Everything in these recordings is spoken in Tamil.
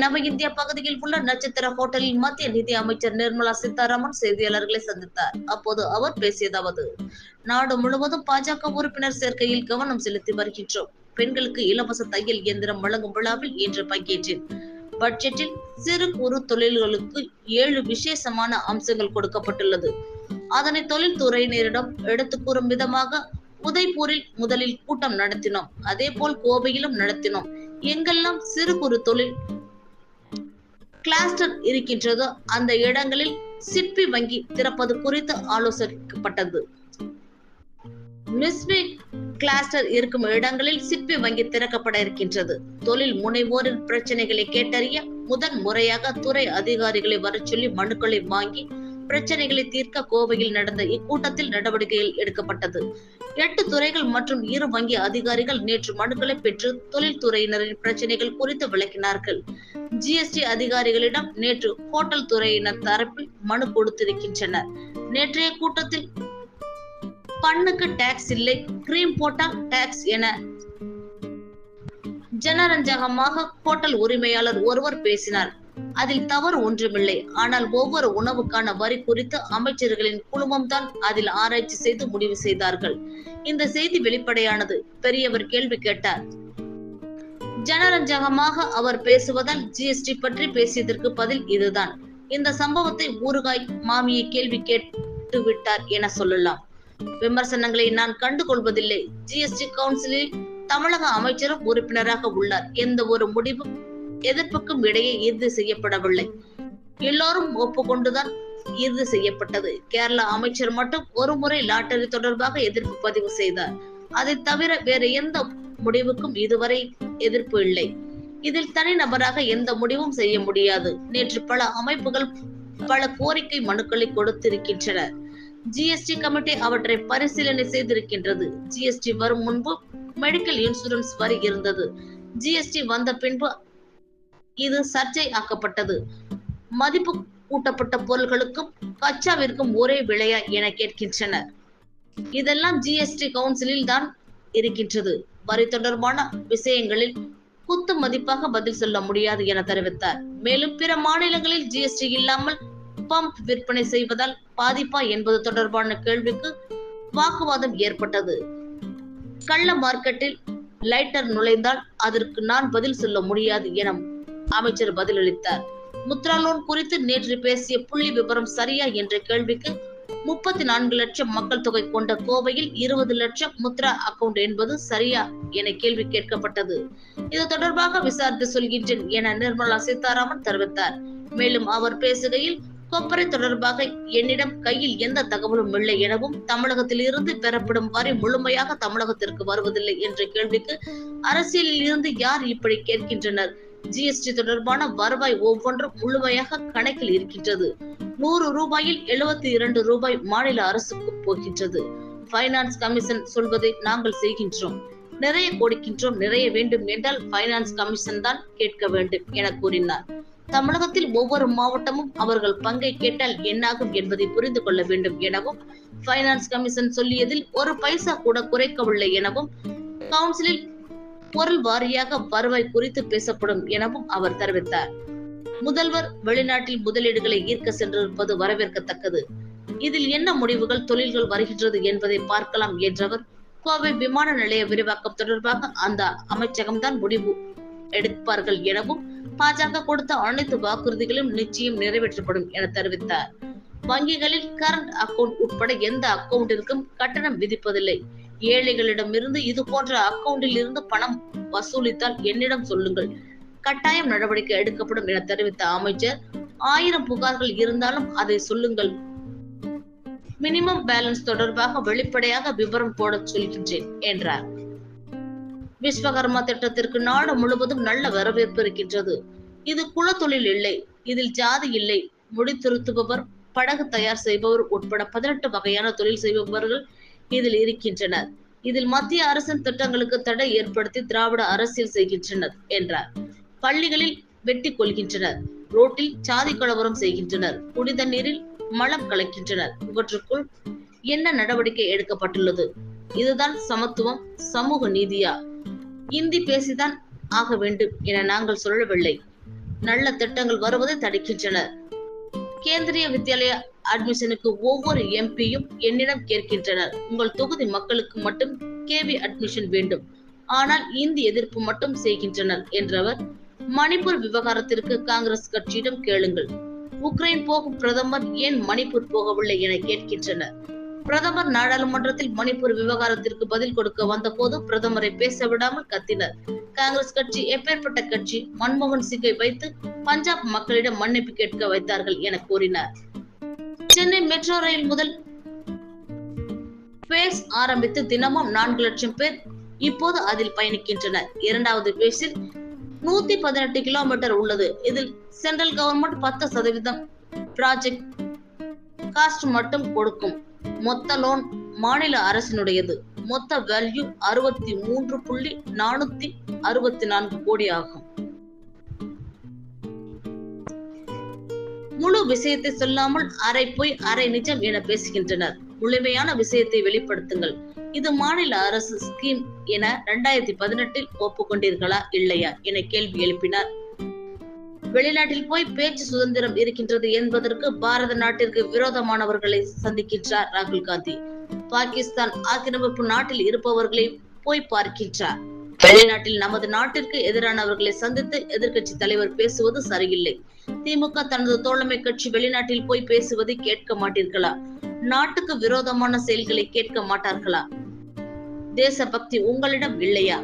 நவ இந்திய பகுதியில் உள்ள நட்சத்திர ஹோட்டலில் மத்திய நிதி அமைச்சர் நிர்மலா சீதாராமன் செய்தியாளர்களை சந்தித்தார். அப்போது அவர் பேசியதாவது நாடு முழுவதும் பாஜக உறுப்பினர் சேர்க்கையில் கவனம் செலுத்தி வருகின்றோம். பெண்களுக்கு இலவச தையல் இயந்திரம் வழங்கும் விழாவில் இன்று பங்கேற்றேன். பட்ஜெட்டில் சிறு குறு தொழில்களுக்கு ஏழு விசேஷமான அம்சங்கள் கொடுக்கப்பட்டுள்ளது. அதனை தொழில்துறையினரிடம் எடுத்து கூறும் விதமாக உதய்பூரில் முதலில் கூட்டம் நடத்தினோம். அதே போல் கோவையிலும் நடத்தினோம். எங்கெல்லாம் சிறு குறு தொழில் கிளாஸ்டர் இருக்கின்றதோ அந்த இடங்களில் சிற்பி வங்கி திறப்பது குறித்து ஆலோசிக்கப்பட்டது. மிஸ்பி கிளாஸ்டர் இருக்கும் இடங்களில் சிற்பி வங்கி திறக்கப்பட இருக்கின்றது. தொழில் முனைவோரின் பிரச்சனைகளை கேட்டறிய முதன் முறையாக துறை அதிகாரிகளை வர சொல்லி மனுக்களை வாங்கி பிரச்சனைகளை தீர்க்க கோவையில் நடந்த இக்கூட்டத்தில் நடவடிக்கைகள் எடுக்கப்பட்டது. எட்டு துறைகள் மற்றும் இரு வங்கி அதிகாரிகள் நேற்று மனுக்களை பெற்று தொழில்துறையினரின் பிரச்சனைகள் குறித்து விளக்கினார்கள். ஜிஎஸ்டி அதிகாரிகளிடம் நேற்று ஹோட்டல் துறையினர் தரப்பில் மனு கொடுத்திருக்கின்றனர். நேற்றைய கூட்டத்தில் பண்ணுக்கு டாக்ஸ் இல்லை கிரீம் போட்டால் டாக்ஸ் என ஜனரஞ்சகமாக ஹோட்டல் உரிமையாளர் ஒருவர் பேசினார். அதில் தவறு ஒன்றுமில்லை. ஆனால் ஒவ்வொரு உணவுக்கான வரி குறித்து அமைச்சர்களின் குழுமம் தான் அதில் ஆராய்ச்சி செய்து முடிவு செய்தார்கள். இந்த செய்தி வெளிப்படையானது? பெரியவர் கேள்வி கேட்டார். ஜனரஞ்சகமாக அவர் பேசுவதால் ஜிஎஸ்டி பற்றி பேசியதற்கு பதில் இதுதான். இந்த சம்பவத்தை ஊறுகாய் மாமியை கேள்வி கேட்டு விட்டார் என சொல்லலாம். விமர்சனங்களை நான் கண்டுகொள்வதில்லை. ஜிஎஸ்டி கவுன்சிலில் தமிழக அமைச்சரும் உறுப்பினராக உள்ளார். எந்த ஒரு முடிவும் எதிர்ப்புக்கும் இடையே இறுதி செய்யப்படவில்லை. எல்லோரும் ஒப்புக்கொண்டுதான் இறுதி செய்யப்பட்டது. கேரள அமைச்சர் மட்டும் ஒருமுறை லாட்டரி தொடர்பாக எதிர்ப்பு பதிவு செய்தார். அதை தவிர வேறு எந்த முடிவுக்கும் இதுவரை எதிர்ப்பு இல்லை. இதில் தனிநபராக எந்த முடிவும் செய்ய முடியாது. நேற்று பல அமைப்புகள் பல கோரிக்கை மனுக்களை கொடுத்திருக்கின்றன ஜிஎஸ்டி கமிட்டி அவற்றை பரிசீலனை செய்திருக்கின்றது. ஜிஎஸ்டி வரும் முன்பு மெடிக்கல் இன்சூரன்ஸ் வரி இருந்தது. ஜிஎஸ்டி வந்த பின்பு இது சர்ச்சை ஆக்கப்பட்டது மதிப்பு கூட்டப்பட்ட பொருள்களுக்கும் கச்சாவிற்கும் ஒரே விலையா என கேட்கின்றனர். இதெல்லாம் ஜிஎஸ்டி கவுன்சிலில் தான் இருக்கின்றது. வரி தொடர்பான விஷயங்களில் குத்து மதிப்பாக பதில் சொல்ல முடியாது என தெரிவித்தார். மேலும் பிற மாநிலங்களில் ஜிஎஸ்டி இல்லாமல் பம்ப் விற்பனை செய்வதால் பாதிப்பா என்பது தொடர்பான கேள்விக்கு வாக்குவாதம் ஏற்பட்டது. கள்ள மார்க்கெட்டில் லைட்டர் நுழைந்தால் அதற்கு நான் பதில் சொல்ல முடியாது என அமைச்சர் பதிலளித்தார். முத்ரா லோன் குறித்து நேற்று பேசிய புள்ளி விவரம் சரியா என்ற கேள்விக்கு முப்பத்தி நான்கு லட்சம் மக்கள் தொகை கொண்ட கோவையில் இருபது லட்சம் முத்ரா அக்கவுண்ட் என்பது சரியா என கேள்வி கேட்கப்பட்டது. இது தொடர்பாக விசாரித்து சொல்கின்றேன் என நிர்மலா சீதாராமன் தெரிவித்தார். மேலும் அவர் பேசுகையில் கொப்பரை தொடர்பாக என்னிடம் கையில் எந்த தகவலும் இல்லை எனவும் தமிழகத்தில் இருந்து பெறப்படும் வரி முழுமையாக தமிழகத்திற்கு வருவதில்லை என்ற கேள்விக்கு அரசியலில் இருந்து யார் இப்படி கேட்கின்றனர்? ஜிஎஸ்டி தொடர்பான வருவாய் ஒவ்வொன்றும் முழுமையாக கணக்கில் இருக்கின்றது. நூறு ரூபாயில் எழுபத்தி இரண்டு ரூபாய் மாநில அரசுக்கு போகின்றது. பைனான்ஸ் கமிஷன் சொல்வதை நாங்கள் செய்கின்றோம். நிறைய கொடுக்கின்றோம் நிறைய வேண்டும் என்றால் பைனான்ஸ் கமிஷன் தான் கேட்க வேண்டும் என கூறினார். தமிழகத்தில் ஒவ்வொரு மாவட்டமும் அவர்கள் பங்கை கேட்டால் என்னாகும் என்பதை புரிந்து கொள்ள வேண்டும் எனவும் பைனான்ஸ் கமிஷன் சொல்லியதில் ஒரு பைசா கூட குறைக்கவில்லை எனவும் கவுன்சிலில் பொருள் வாரியாக வருவாய் குறித்து பேசப்படும் எனவும் அவர் தெரிவித்தார். முதல்வர் வெளிநாட்டில் முதலீடுகளை ஈர்க்க சென்றிருப்பது வரவேற்கத்தக்கது. இதில் என்ன முடிவுகள் தொழில்கள் வருகின்றது என்பதை பார்க்கலாம் என்றவர் கோவை விமான நிலைய விரிவாக்கம் தொடர்பாக அந்த அமைச்சகம்தான் முடிவு எடுப்பார்கள் எனவும் பாஜக கொடுத்த அனைத்து வாக்குறுதிகளும் நிச்சயம் நிறைவேற்றப்படும் என தெரிவித்தார். வங்கிகளில் கரண்ட் அக்கவுண்ட் உட்பட எந்த அக்கவுண்டிற்கும் கட்டணம் விதிப்பதில்லை. ஏழைகளிடமிருந்து இது போன்ற அக்கவுண்டில் இருந்து பணம் வசூலித்தால் என்னிடம் சொல்லுங்கள். கட்டாயம் நடவடிக்கை எடுக்கப்படும் என தெரிவித்த அமைச்சர் ஆயிரம் புகார்கள் இருந்தாலும் அதை சொல்லுங்கள். மினிமம் பேலன்ஸ் தொடர்பாக வெளிப்படையாக விவரம் போட சொல்கின்றேன் என்றார். விஸ்வகர்மா திட்டத்திற்கு நாடு முழுவதும் நல்ல வரவேற்பு இருக்கின்றது. இது குலத்தொழில் இல்லை இதில் ஜாதி இல்லை. முடித்திருத்துபவர் படகு தயார் செய்பவர் உட்பட பதினெட்டு வகையான தொழில் செய்பவர்கள் இதில் இருக்கின்றனர். இதில் மத்திய அரசின் திட்டங்களுக்கு தடை ஏற்படுத்தி திராவிட அரசியல் செய்கின்றனர் என்றார். பள்ளிகளில் வெட்டி கொள்கின்றனர் ரோட்டில் சாதி கலவரம் செய்கின்றனர் புனித நீரில் மலம் கலக்கின்றனர். இவற்றுக்குள் என்ன நடவடிக்கை எடுக்கப்பட்டுள்ளது? இதுதான் சமத்துவம் சமூக நீதியா? இந்தி பேசிதான் ஆக வேண்டும் என நாங்கள் சொல்லவில்லை. நல்ல திட்டங்கள் வருவதை தடுக்கின்றனர் கேந்திரிய வித்யாலயா அட்மிஷனுக்கு ஒவ்வொரு எம்பியும் என்னிடம் கேட்கின்றனர். உங்கள் தொகுதி மக்களுக்கு மட்டும் கேவி அட்மிஷன் வேண்டும். ஆனால் இந்தி எதிர்ப்பு மட்டும் செய்கின்றனர் என்றவர் மணிப்பூர் விவகாரத்திற்கு காங்கிரஸ் கட்சியிடம் கேளுங்கள். உக்ரைன் போகும் பிரதமர் ஏன் மணிப்பூர் போகவில்லை என கேட்கின்றனர். பிரதமர் நாடாளுமன்றத்தில் மணிப்பூர் விவகாரத்திற்கு பதில் கொடுக்க வந்தபோது பிரதமரை பேச விடாமல் கத்தினர். காங்கிரஸ் கட்சி எப்பேற்பட்ட கட்சி? மன்மோகன் சிங்கை வைத்து பஞ்சாப் மக்களிடம் மன்னிப்பு கேட்க வைத்தார்கள் என கூறினார். சென்னை மெட்ரோ ரயில் முதல் பேஸ் ஆரம்பித்து தினமும் நான்கு லட்சம் பேர் இப்போது அதில் பயணிக்கின்றனர். இரண்டாவது பேஸில் நூத்தி பதினெட்டு கிலோமீட்டர் உள்ளது. இதில் சென்ட்ரல் கவர்மெண்ட் பத்து சதவீதம் ப்ராஜெக்ட் காஸ்ட் மட்டும் கொடுக்கும். மொத்த லோன் மாநில அரசினுடையது. மொத்த வேல்யூ அறுபத்தி மூன்று புள்ளி நானூத்தி அறுபத்தி நான்கு கோடி ஆகும். முழு விஷயத்தை சொல்லாமல் அரை பொய் அரை நிஜம் என பேசுகின்றனர். முழுமையான விஷயத்தை வெளிப்படுத்துங்கள். இது மாநில அரசு ஸ்கீம் என இரண்டாயிரத்தி பதினெட்டில் ஒப்புக்கொண்டீர்களா இல்லையா என கேள்வி எழுப்பினார். வெளிநாட்டில் போய் பேச்சு சுதந்திரம் இருக்கின்றது என்பதற்கு பாரத நாட்டிற்கு விரோதமானவர்களை சந்திக்கின்றார் ராகுல் காந்தி. பாகிஸ்தான் ஆக்கிரமிப்பு நாட்டில் இருப்பவர்களை போய் பார்க்கின்றார். வெளிநாட்டில் நமது நாட்டிற்கு எதிரானவர்களை சந்தித்து எதிர்கட்சி தலைவர் பேசுவது சரியில்லை. திமுக தனது தோழமை கட்சி வெளிநாட்டில் போய் பேசுவதை கேட்க மாட்டீர்களா? நாட்டுக்கு விரோதமான செயல்களை கேட்க மாட்டார்களா? தேசபக்தி உங்களிடம் இல்லையா?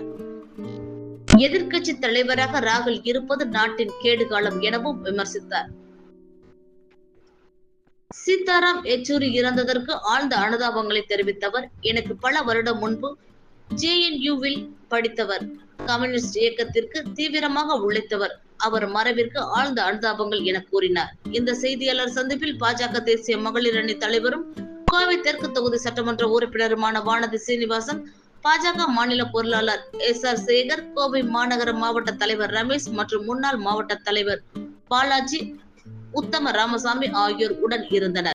எதிர்கட்சி தலைவராக ராகுல் இருப்பது நாட்டின் கேடுகாலம் எனவும் விமர்சித்தார். சீதாராம் யெச்சூரி இறந்ததற்கு ஆழ்ந்த அனுதாபங்களை தெரிவித்தவர். எனக்கு பல வருடம் முன்பு ஜேஎன்யூவில் படித்தவர். கம்யூனிஸ்ட் இயக்கத்திற்கு தீவிரமாக உழைத்தவர். அவர் மறைவிற்கு ஆழ்ந்த அனுதாபங்கள் என கூறினார். இந்த செய்தியாளர் சந்திப்பில் பாஜக தேசிய மகளிர் அணி தலைவரும் கோவை தெற்கு தொகுதி சட்டமன்ற உறுப்பினருமான வானதி சீனிவாசன் பாஜக மாநில பொருளாளர் எஸ் ஆர் சேகர் கோவை மாநகர மாவட்ட தலைவர் ரமேஷ் மற்றும் முன்னாள் மாவட்ட தலைவர் பாலாஜி உத்தம ராமசாமி ஆகியோர் உடன் இருந்தனர்.